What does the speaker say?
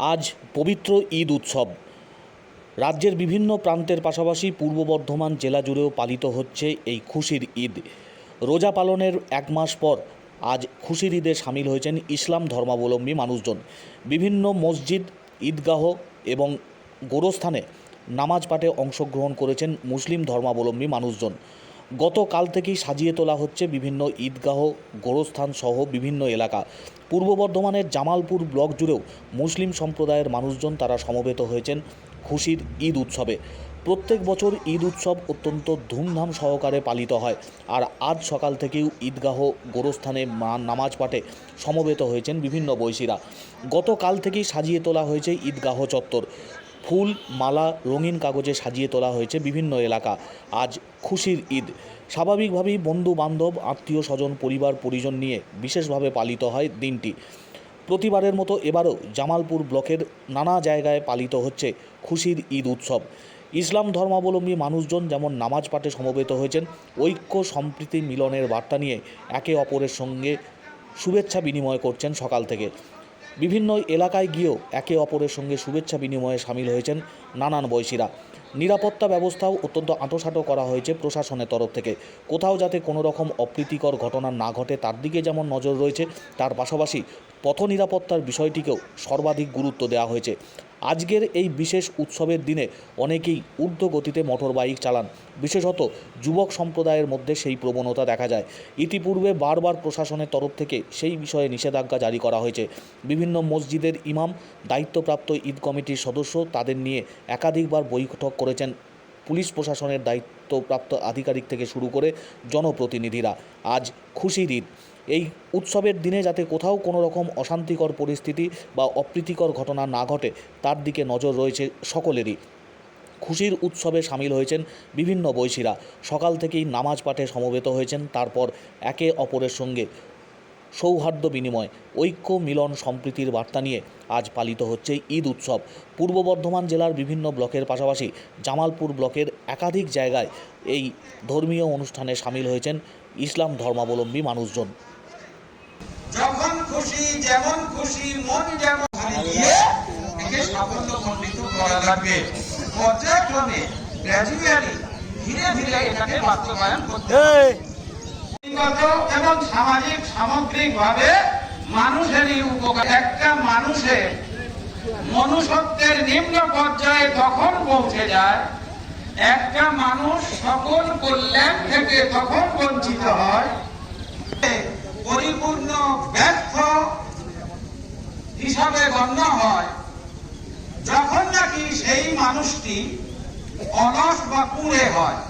আজ পবিত্র ঈদ উৎসব। রাজ্যের বিভিন্ন প্রান্তের পাশাপাশি পূর্ব বর্ধমান জেলা জুড়েও পালিত হচ্ছে এই খুশির ঈদ। রোজা পালনের এক মাস পর আজ খুশির ঈদে সামিল হয়েছেন ইসলাম ধর্মাবলম্বী মানুষজন। বিভিন্ন মসজিদ, ঈদগাহ এবং গোরস্থানে নামাজ পাঠে অংশগ্রহণ করেছেন মুসলিম ধর্মাবলম্বী মানুষজন। গতকাল থেকেই সাজিয়ে তোলা হচ্ছে বিভিন্ন ঈদগাহ, গোরস্থান সহ বিভিন্ন এলাকা। পূর্ব বর্ধমানের জামালপুর ব্লক জুড়েও মুসলিম সম্প্রদায়ের মানুষজন তারা সমবেত হয়েছেন খুশির ঈদ উৎসবে। প্রত্যেক বছর ঈদ উৎসব অত্যন্ত ধুমধাম সহকারে পালিত হয় আর আজ সকাল থেকেও ঈদগাহ, গোরস্থানে মা- নামাজ পাঠে সমবেত হয়েছেন বিভিন্ন বৈশীরা গতকাল থেকেই সাজিয়ে তোলা হয়েছে ঈদগাহ চত্বর। ফুল, মালা, রঙিন কাগজে সাজিয়ে তোলা হয়েছে বিভিন্ন এলাকা। আজ খুশির ঈদ। স্বাভাবিকভাবেই বন্ধু বান্ধব আত্মীয় স্বজন পরিবার, পরিজন নিয়ে বিশেষভাবে পালিত হয় দিনটি। প্রতিবারের মতো এবারও জামালপুর ব্লকের নানা জায়গায় পালিত হচ্ছে খুশির ঈদ উৎসব। ইসলাম ধর্মাবলম্বী মানুষজন যেমন নামাজ পাঠে সমবেত হয়েছেন, ঐক্য, সম্প্রীতি মিলনের বার্তা নিয়ে একে অপরের সঙ্গে শুভেচ্ছা বিনিময় করছেন সকাল থেকে। বিভিন্ন এলাকায় গিয়েও একে অপরের সঙ্গে শুভেচ্ছা বিনিময়ে সামিল হয়েছেন নানান বয়সীরা। নিরাপত্তা ব্যবস্থাও অত্যন্ত আঁটোসাঁটো করা হয়েছে প্রশাসনের তরফ থেকে। কোথাও যাতে কোনো রকম অপ্রীতিকর ঘটনা না ঘটে, তার দিকে যেমন নজর রয়েছে, তার পাশাপাশি পথ নিরাপত্তার বিষয়টিকেও সর্বাধিক গুরুত্ব দেওয়া হয়েছে। আজকের এই বিশেষ উৎসবের দিনে অনেকেই ঊর্ধ্ব গতিতে মোটর বাইক চালান। বিশেষত যুবক সম্প্রদায়ের মধ্যে সেই প্রবণতা দেখা যায়। ইতিপূর্বে বারবার প্রশাসনের তরফ থেকে সেই বিষয়ে নিষেধাজ্ঞা জারি করা হয়েছে। বিভিন্ন মসজিদের ইমাম, দায়িত্বপ্রাপ্ত ঈদ কমিটির সদস্য তাদের নিয়ে একাধিকবার বৈঠক করেছেন। পুলিশ প্রশাসনের দায়িত্বপ্রাপ্ত আধিকারিক থেকে শুরু করে জনপ্রতিনিধিরা। আজ খুশির ঈদ। এই উৎসবের দিনে যাতে কোথাও কোনো রকম অশান্তিকর পরিস্থিতি বা অপ্রীতিকর ঘটনা না ঘটে, তার দিকে নজর রয়েছে সকলেরই। খুশির উৎসবে সামিল হয়েছেন বিভিন্ন বৈশীরা। সকাল থেকেই নামাজ পাঠে সমবেত হয়েছেন, তারপর একে অপরের সঙ্গে সৌহার্দ্য বিনিময়, ঐক্য মিলন সম্প্রীতির বার্তা নিয়ে আজ পালিত হচ্ছে ঈদ উৎসব। পূর্ব বর্ধমান জেলার বিভিন্ন ব্লকের পাশাপাশি জামালপুর ব্লকের একাধিক জায়গায় এই ধর্মীয় অনুষ্ঠানে সামিল হয়েছেন ইসলাম ধর্মাবলম্বী মানুষজন। যখন খুশি যেমন খুশি মন যেমন দিয়ে একে সাফল্য মণ্ডিত করা লাগবে। পর্যায়ক্রমে গ্র্যাজুয়ালি ধীরে ধীরে এটাকে বাস্তবায়ন করতে এবং সামাজিক সামগ্রিক ভাবে মানুষেরই উপকার। একটা মানুষের মনুষ্যত্বের নিম্ন পর্যায়ে তখন পৌঁছে যায়? একটা মানুষ সকল কল্যাণ থেকে তখন বঞ্চিত হয়? পরিপূর্ণ ব্যর্থ হিসাবে গণ্য হয়। যখন নাকি সেই মানুষটি অলস বা কুঁড়ে হয়